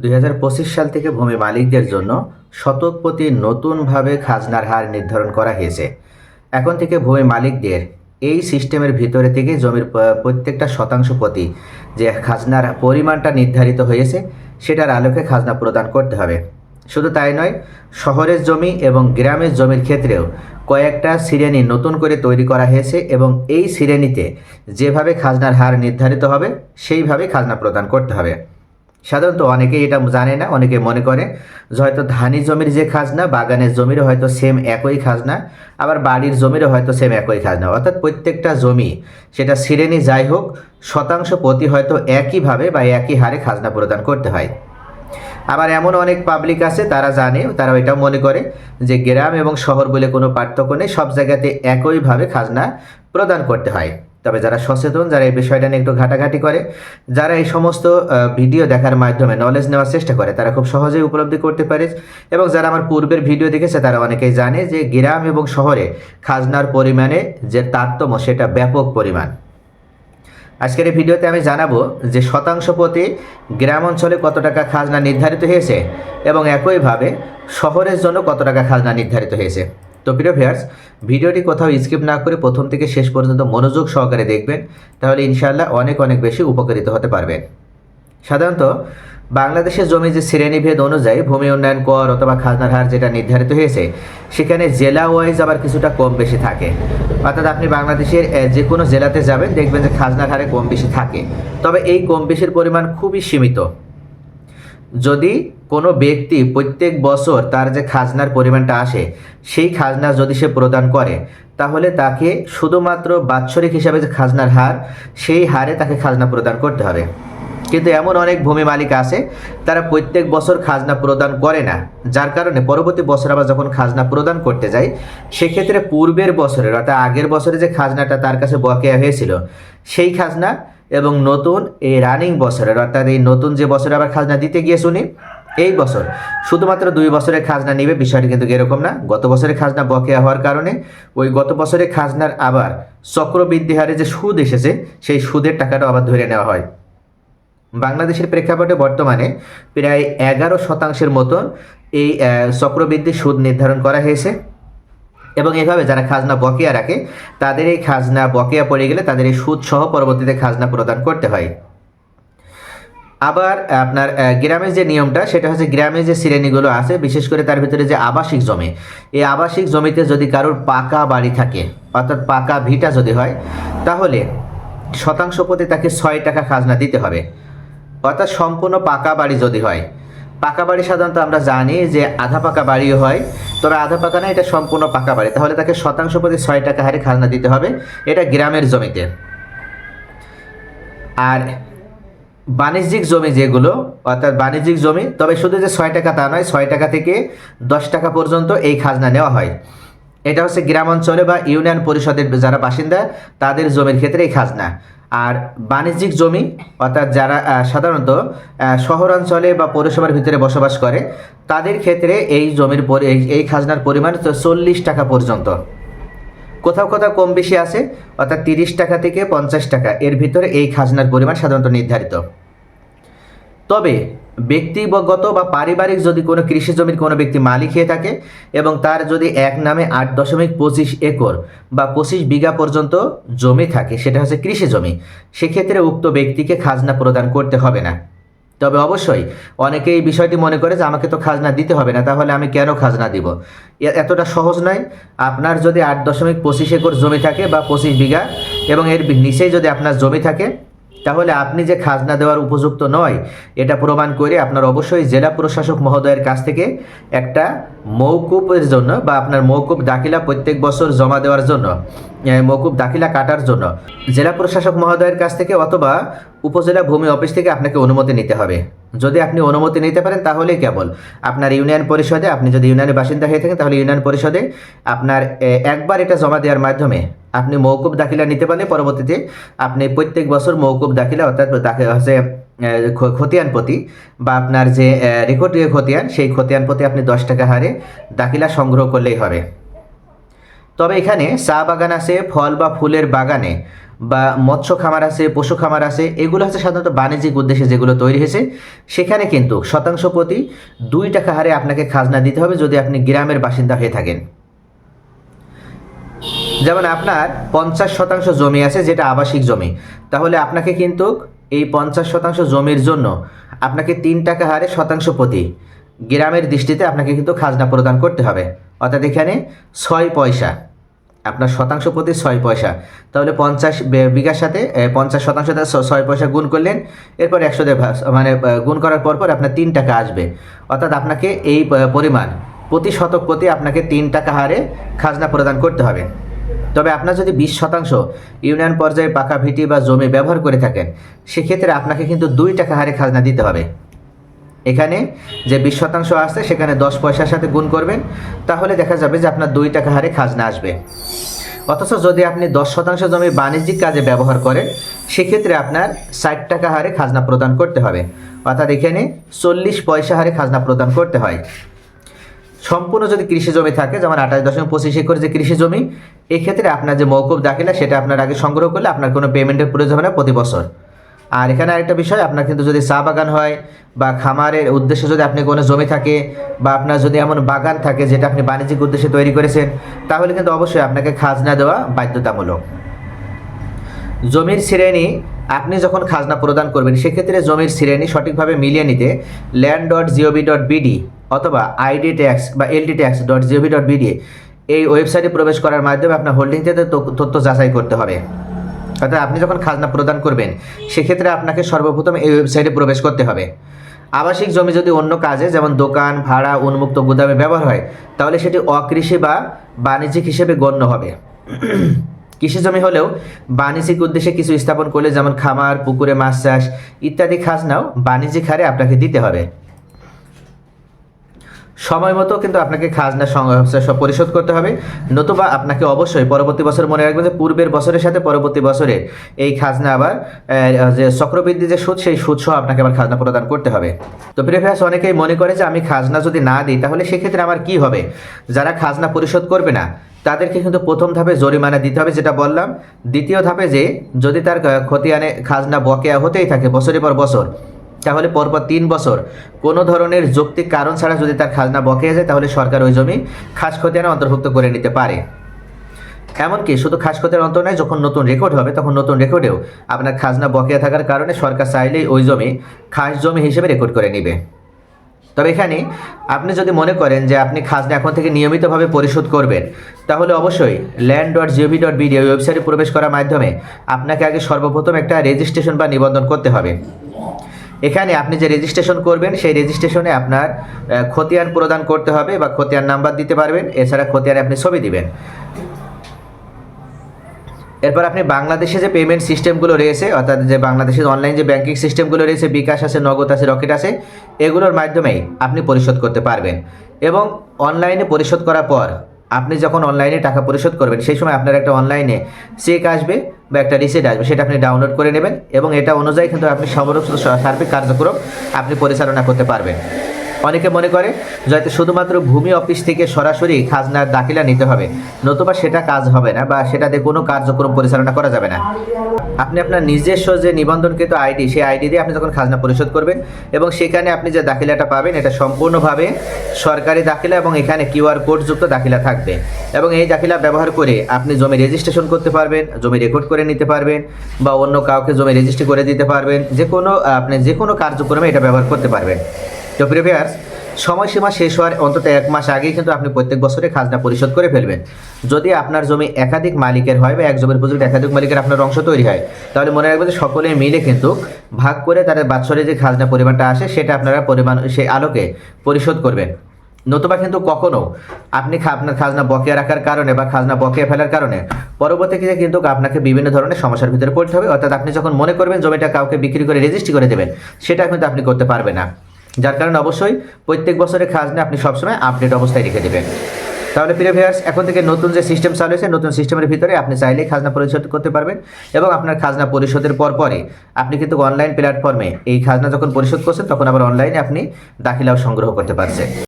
দুই হাজার পঁচিশ সাল থেকে ভূমি মালিকদের জন্য শতক প্রতি নতুনভাবে খাজনার হার নির্ধারণ করা হয়েছে। এখন থেকে ভূমি মালিকদের এই সিস্টেমের ভিতরে থেকে জমির প্রত্যেকটা শতাংশ প্রতি যে খাজনার পরিমাণটা নির্ধারিত হয়েছে, সেটার আলোকে খাজনা প্রদান করতে হবে। শুধু তাই নয়, শহরের জমি এবং গ্রামের জমির ক্ষেত্রেও কয়েকটা শ্রেণি নতুন করে তৈরি করা হয়েছে এবং এই শ্রেণীতে যেভাবে খাজনার হার নির্ধারিত হবে, সেইভাবে খাজনা প্রদান করতে হবে। সাধারণত অনেকেই এটা জানে না, অনেকে মনে করে যে হয়তো ধানি জমির যে খাজনা, বাগানের জমিরও হয়তো সেম একই খাজনা, আবার বাড়ির জমিরও হয়তো সেম একই খাজনা। অর্থাৎ প্রত্যেকটা জমি সেটা শ্রেণি যাই হোক, শতাংশ প্রতি হয়তো একইভাবে বা একই হারে খাজনা প্রদান করতে হয়। আবার এমন অনেক পাবলিক আছে, তারা জানে তারা এটাও মনে করে যে গ্রাম এবং শহর বলে কোনো পার্থক্য নেই, সব জায়গাতে একইভাবে খাজনা প্রদান করতে হয়। তবে যারা সচেতন, যারা এই বিষয়টা নিয়ে একটু ঘাটাঘাটি করে, যারা এই সমস্ত ভিডিও দেখার মাধ্যমে নলেজ নেওয়ার চেষ্টা করে, তারা খুব সহজেই উপলব্ধি করতে পারে। এবং যারা আমার পূর্বের ভিডিও দেখেছে, তারা অনেকেই জানে যে গ্রাম এবং শহরে খাজনার পরিমাণে যে তারতম্য, সেটা ব্যাপক পরিমাণ। আজকের এই ভিডিওতে আমি জানাব যে শতাংশ প্রতি গ্রাম অঞ্চলে কত টাকা খাজনা নির্ধারিত হয়েছে এবং একইভাবে শহরের জন্য কত টাকা খাজনা নির্ধারিত হয়েছে। তো প্রিয় ভিউয়ার্স ভিডিওটি কোথাও স্কিপ না করে প্রথম থেকে শেষ পর্যন্ত মনোযোগ সহকারে দেখবেন, তাহলে ইনশাআল্লাহ অনেক অনেক বেশি উপকৃত হতে পারবেন সাধারণত, বাংলাদেশের জমি যে শ্রেণীভেদ অনুযায়ী ভূমি উন্নয়ন কর অথবা খাজনার হার যেটা নির্ধারিত হয়েছে, সেখানে জেলা ওয়াইজ আবার কিছুটা কম বেশি থাকে। অর্থাৎ আপনি বাংলাদেশের যে কোনো জেলাতে যাবেন, দেখবেন যে খাজনার হারে কম বেশি থাকে। তবে এই কম বেশির পরিমাণ খুবই সীমিত। যদি কোনো ব্যক্তি প্রত্যেক বছর তার যে খাজনার পরিমাণটা আসে, সেই খাজনা যদি সে প্রদান করে, তাহলে তাকে শুধুমাত্র বাৎসরিক হিসাবে যে খাজনার হার, সেই হারে তাকে খাজনা প্রদান করতে হবে। কিন্তু এমন অনেক ভূমি মালিক আছে, তারা প্রত্যেক বছর খাজনা প্রদান করে না। যার কারণে পরবর্তী বছর আবার যখন খাজনা প্রদান করতে যায়, সেক্ষেত্রে পূর্বের বছরের অর্থাৎ আগের বছরে যে খাজনাটা তার কাছে বকেয়া হয়েছিল, সেই খাজনা এবং নতুন এই রানিং বছরের, অর্থাৎ এই নতুন যে বছরে আবার খাজনা দিতে গিয়ে শুনি, এই বছর শুধুমাত্র দুই বছরের খাজনা নিবে, বিষয়টি কিন্তু এরকম না। গত বছরের খাজনা বকেয়া হওয়ার কারণে ওই গত বছরের খাজনার আবার চক্রবৃদ্ধি হারে যে সুদ এসেছে, সেই সুদের টাকাটা আবার ধরে নেওয়া হয়। বাংলাদেশের প্রেক্ষাপটে বর্তমানে প্রায় এগারো শতাংশের মতন এই চক্রবৃদ্ধি সুদ নির্ধারণ করা হয়েছে। এবং এভাবে যারা খাজনা বকেয়া রাখে, তাদের এই খাজনা বকেয়া পড়ে গেলে তাদের এই সুদ সহ পরবর্তীতে খাজনা প্রদান করতে হয়। আবার আপনার গ্রামের যে নিয়মটা, সেটা হচ্ছে গ্রামে যে শ্রেণীগুলো আছে, বিশেষ করে তার ভিতরে যে আবাসিক জমি, এই আবাসিক জমিতে যদি কারোর পাকা বাড়ি থাকে, অর্থাৎ পাকা ভিটা যদি হয়, তাহলে শতাংশ প্রতি তাকে ছয় টাকা খাজনা দিতে হবে। অর্থাৎ সম্পূর্ণ পাকা বাড়ি যদি হয় পাকা বাড়ি সাধারণত আমরা জানি যে আধা পাকা বাড়িও হয়। তবে আধা পাকা না, এটা সম্পূর্ণ পাকা বাড়ি। তাহলে তাকে শতাংশ প্রতি ছয় টাকা হারে খাজনা দিতে হবে। এটা গ্রামের জমিতে আর বাণিজ্যিক জমি যেগুলো, অর্থাৎ বাণিজ্যিক জমি, তবে শুধু যে ছয় টাকা তা নয়, ছয় টাকা থেকে দশ টাকা পর্যন্ত এই খাজনা নেওয়া হয়। এটা হচ্ছে গ্রাম অঞ্চলে বা ইউনিয়ন পরিষদের যারা বাসিন্দা, তাদের জমির ক্ষেত্রে এই খাজনা। আর বাণিজ্যিক জমি, অর্থাৎ যারা সাধারণত শহরাঞ্চলে বা পৌরসভার ভিতরে বসবাস করে, তাদের ক্ষেত্রে এই জমির এই খাজনার পরিমাণ চল্লিশ টাকা পর্যন্ত। কোথাও কোথাও কম বেশি আছে, অর্থাৎ তিরিশ টাকা থেকে পঞ্চাশ টাকা। এর ভিতরে এই খাজনার পরিমাণ সাধারণত নির্ধারিত। তবে ব্যক্তিগত বা পারিবারিক যদি কোনো কৃষি জমির কোনো ব্যক্তি মালিক হয়ে থাকে এবং তার যদি এক নামে আট দশমিক পঁচিশ একর বা পঁচিশ বিঘা পর্যন্ত জমি থাকে, সেটা হচ্ছে কৃষি জমি, সেক্ষেত্রে উক্ত ব্যক্তিকে খাজনা প্রদান করতে হবে না। তবে অবশ্যই অনেকে এই বিষয়টি মনে করে যে, আমাকে তো খাজনা দিতে হবে না, তাহলে আমি কেন খাজনা দিব? এতটা সহজ নয়। আপনার যদি আট দশমিক পঁচিশ একর জমি থাকে বা পঁচিশ বিঘা এবং এর নিচেই যদি আপনার জমি থাকে তাহলে আপনি যে খাজনা দেওয়ার উপযুক্ত নয় এটা প্রমাণ করে আপনার অবশ্যই জেলা প্রশাসক মহোদয়ের কাছ থেকে একটা মৌকুফের জন্য বা আপনার মৌকুফ দাখিলা প্রত্যেক বছর জমা দেওয়ার জন্য এ, মৌকুফ দাখিলা কাটার জন্য জেলা প্রশাসক মহোদয়ের কাছ থেকে অথবা উপজেলা ভূমি অফিস থেকে আপনাকে অনুমতি নিতে হবে। যদি আপনি অনুমতি নিতে পারেন তাহলেই কেবল। আপনার ইউনিয়ন পরিষদে আপনি যদি ইউনিয়নের বাসিন্দা হয়ে থাকেন তাহলে ইউনিয়ন পরিষদে আপনার একবার এটা জমা দেওয়ার মাধ্যমে আপনি মৌকুব দাখিলা নিতে পারলে পরবর্তীতে আপনি প্রত্যেক বছর মৌকুব দাখিলা, অর্থাৎ হচ্ছে খতিয়ান প্রতি বা আপনার যে রেকর্ড খতিয়ান, সেই খতিয়ান প্রতি আপনি দশ টাকা হারে দাখিলা সংগ্রহ করলেই হবে। তবে এখানে চা বাগান আছে, ফল বা ফুলের বাগানে বা মৎস্য খামার আছে, পশু খামার আছে, এগুলো হচ্ছে সাধারণত বাণিজ্যিক উদ্দেশ্যে যেগুলো তৈরি হয়েছে। সেখানে কিন্তু শতাংশ প্রতি দুই টাকা হারে আপনাকে খাজনা দিতে হবে যদি আপনি গ্রামের বাসিন্দা হয়ে থাকেন। যেমন আপনার পঞ্চাশ শতাংশ জমি আছে যেটা আবাসিক জমি, তাহলে আপনাকে কিন্তু এই পঞ্চাশ শতাংশ জমির জন্য আপনাকে তিন টাকা হারে শতাংশ প্রতি গ্রামের দৃষ্টিতে আপনাকে কিন্তু খাজনা প্রদান করতে হবে। অর্থাৎ এখানে ছয় পয়সা, আপনার শতাংশ প্রতি ছয় পয়সা। তাহলে পঞ্চাশ বিঘার সাথে পঞ্চাশ শতাংশ ছয় পয়সা গুণ করলেন, এরপর একশো মানে গুণ করার পর পর আপনার তিন টাকা আসবে। অর্থাৎ আপনাকে এই পরিমাণ প্রতি শতক প্রতি আপনাকে তিন টাকা হারে খাজনা প্রদান করতে হবে। তবে আপনার যদি বিশ শতাংশ ইউনিয়ন পর্যায়ে পাকা ভিটি বা জমি ব্যবহার করে থাকেন, সেক্ষেত্রে আপনাকে কিন্তু দুই টাকা হারে খাজনা দিতে হবে। এখানে যে বিশ শতাংশ আসছে, সেখানে দশ পয়সার সাথে গুণ করবেন, তাহলে দেখা যাবে যে আপনার দুই টাকা হারে খাজনা আসবে। অথচ যদি আপনি দশ শতাংশ জমি বাণিজ্যিক কাজে ব্যবহার করেন, সেক্ষেত্রে আপনার ষাট টাকা হারে খাজনা প্রদান করতে হবে। অর্থাৎ এখানে চল্লিশ পয়সা হারে খাজনা প্রদান করতে হয়। সম্পূর্ণ যদি কৃষি জমি থাকে, যেমন আঠাশ দশমিক পঁচিশ একর যে কৃষি জমি, এক্ষেত্রে আপনার যে মৌকুব দাখিলা, সেটা আপনার আগে সংগ্রহ করলে আপনার কোনো পেমেন্টের প্রয়োজন হবে না প্রতি বছর। আর এখানে আরেকটা বিষয়, আপনার কিন্তু যদি চা বাগান হয় বা খামারের উদ্দেশ্যে যদি আপনি কোনো জমি থাকে বা আপনার যদি এমন বাগান থাকে যেটা আপনি বাণিজ্যিক উদ্দেশ্যে তৈরি করেছেন, তাহলে কিন্তু অবশ্যই আপনাকে খাজনা দেওয়া বাধ্যতামূলক। জমির শ্রেণি আপনি যখন খাজনা প্রদান করবেন, সেক্ষেত্রে জমির শ্রেণি সঠিকভাবে মিলিয়ে নিতে land dot GOV dot BD অথবা আইডি ট্যাক্স বা LD tax dot GOV dot BD এই ওয়েবসাইটে প্রবেশ করার মাধ্যমে আপনার হোল্ডিং থেকে তথ্য যাচাই করতে হবে। অর্থাৎ আপনি যখন খাজনা প্রদান করবেন, সেক্ষেত্রে আপনাকে সর্বপ্রথম এই ওয়েবসাইটে প্রবেশ করতে হবে। আবাসিক জমি যদি অন্য কাজে, যেমন দোকান, ভাড়া, উন্মুক্ত গুদামে ব্যবহার হয়, তাহলে সেটি অকৃষি বা বাণিজ্যিক হিসেবে গণ্য হবে। কৃষি জমি হলেও বাণিজ্যিক উদ্দেশ্যে কিছু স্থাপন করলে যেমন খামার, পুকুরে মাছ চাষ ইত্যাদি খাজনাও বাণিজ্যিক হারে আপনাকে দিতে হবে। সময় মতো কিন্তু আপনাকে খাজনা পরিশোধ করতে হবে। নতুবা আপনাকে অবশ্যই পরবর্তী বছর মনে রাখবেন যে পূর্বের বছরের সাথে পরবর্তী বছরে এই খাজনা আবার যে চক্রবৃদ্ধি যে সুদ, সেই সুদ সহ আপনাকে আবার খাজনা প্রদান করতে হবে। তো প্রিভিয়াস অনেকেই মনে করে যে আমি খাজনা যদি না দিই, তাহলে সেক্ষেত্রে আমার কি হবে? যারা খাজনা পরিশোধ করবে না তাদেরকে কিন্তু প্রথম ধাপে জরিমানা দিতে হবে, যেটা বললাম। দ্বিতীয় ধাপে যে যদি তার খতিয়ানে খাজনা বকেয়া হতেই থাকে বছরের পর বছর, তাহলে পরপর তিন বছর। কোনো ধরনের যৌক্তিক কারণ ছাড়া যদি তার খাজনা বকেয়া যায়, তাহলে সরকার ওই জমি খাস খতিয়ানে অন্তর্ভুক্ত করে নিতে পারে। এমনকি শুধু খাস খতিয়ান অন্তর নয়, যখন নতুন রেকর্ড হবে, তখন নতুন রেকর্ডেও আপনার খাজনা বকেয়া থাকার কারণে সরকার চাইলেই ওই জমি খাস জমি হিসেবে রেকর্ড করে নেবে। তবে এখানে আপনি যদি মনে করেন যে আপনি খাজনা এখন থেকে নিয়মিতভাবে পরিশোধ করবেন, তাহলে অবশ্যই land dot GOV dot BD ওয়েবসাইটে প্রবেশ করার মাধ্যমে আপনাকে আগে সর্বপ্রথম একটা রেজিস্ট্রেশন বা নিবন্ধন করতে হবে। এখানে আপনি যে রেজিস্ট্রেশন করবেন, সেই রেজিস্ট্রেশনে আপনার খতিয়ান প্রদান করতে হবে বা খতিয়ান নাম্বার দিতে পারবেন। এছাড়া খতিয়ানে আপনি ছবি দিবেন। এরপর আপনি বাংলাদেশে যে পেমেন্ট সিস্টেমগুলো রয়েছে, অর্থাৎ যে বাংলাদেশের অনলাইন যে ব্যাংকিং সিস্টেমগুলো রয়েছে, বিকাশ আছে, নগদ আছে, রকেট আছে, এগুলোর মাধ্যমেই আপনি পরিশোধ করতে পারবেন। এবং অনলাইনে পরিশোধ করার পর আপনি যখন অনলাইনে টাকা পরিশোধ করবেন, সেই সময় আপনার একটা অনলাইনে চেক আসবে বা একটা রিসিট আসবে, সেটা আপনি ডাউনলোড করে নেবেন এবং এটা অনুযায়ী কিন্তু আপনি সমস্ত সার্বিক কার্যক্রম আপনি পরিচালনা করতে পারবেন। অনেকে মনে করে হয়তো শুধুমাত্র ভূমি অফিস থেকে সরাসরি খাজনার দাখিলা নিতে হবে, নতুবা সেটা কাজ হবে না বা সেটাতে কোনো কার্যক্রম পরিচালনা করা যাবে না। আপনি আপনার নিজস্ব যে নিবন্ধনকৃত আইডি, সেই আইডি দিয়ে আপনি যখন খাজনা পরিশোধ করবেন এবং সেখানে আপনি যে দাখিলাটা পাবেন, এটা সম্পূর্ণভাবে সরকারি দাখিলা এবং এখানে কিউআর কোডযুক্ত দাখিলা থাকবে। এবং এই দাখিলা ব্যবহার করে আপনি জমি রেজিস্ট্রেশন করতে পারবেন, জমি রেকর্ড করে নিতে পারবেন বা অন্য কাউকে জমি রেজিস্ট্রি করে দিতে পারবেন, যে কোনো, আপনি যে কোনো কার্যক্রমে এটা ব্যবহার করতে পারবেন। তো প্রিভিয়াস সময়সীমা শেষ হওয়ার অন্তত এক মাস আগেই কিন্তু আপনি প্রত্যেক বছরে খাজনা পরিশোধ করে ফেলবেন। যদি আপনার জমি একাধিক মালিকের হয় বা এক জমির প্রজেক্ট একাধিক মালিকের আপনার অংশ তৈরি হয়, তাহলে মনে রাখবেন যে সকলে মিলে কিন্তু ভাগ করে তাদের বাৎসরিক যে খাজনা পরিমাণটা আসে, সেটা আপনারা পরিমাণ সেই আলোকে পরিশোধ করবেন। নতুবা কিন্তু কখনো আপনি আপনার খাজনা বকেয়া রাখার কারণে বা খাজনা বকেয়া ফেলার কারণে পরবর্তীতে কিন্তু আপনাকে বিভিন্ন ধরনের সমস্যার ভিতরে পড়তে হবে। অর্থাৎ আপনি যখন মনে করবেন জমিটা কাউকে বিক্রি করে রেজিস্ট্রি করে দেবেন, সেটা কিন্তু আপনি করতে পারবেন না। যার কারণে অবশ্যই প্রত্যেক বছরের খাজনা আপনি সবসময় আপডেট অবস্থায় রেখে দেবেন। তাহলে প্রিয় ভিউয়ার্স এখন থেকে নতুন যে সিস্টেম চালু হয়েছে, নতুন সিস্টেমের ভিতরে আপনি চাইলেই খাজনা পরিশোধ করতে পারবেন এবং আপনার খাজনা পরিশোধের পর পরে আপনি কিন্তু অনলাইন প্ল্যাটফর্মে এই খাজনা যখন পরিশোধ করছেন, তখন আবার অনলাইনে আপনি দাখিলাও সংগ্রহ করতে পারছেন।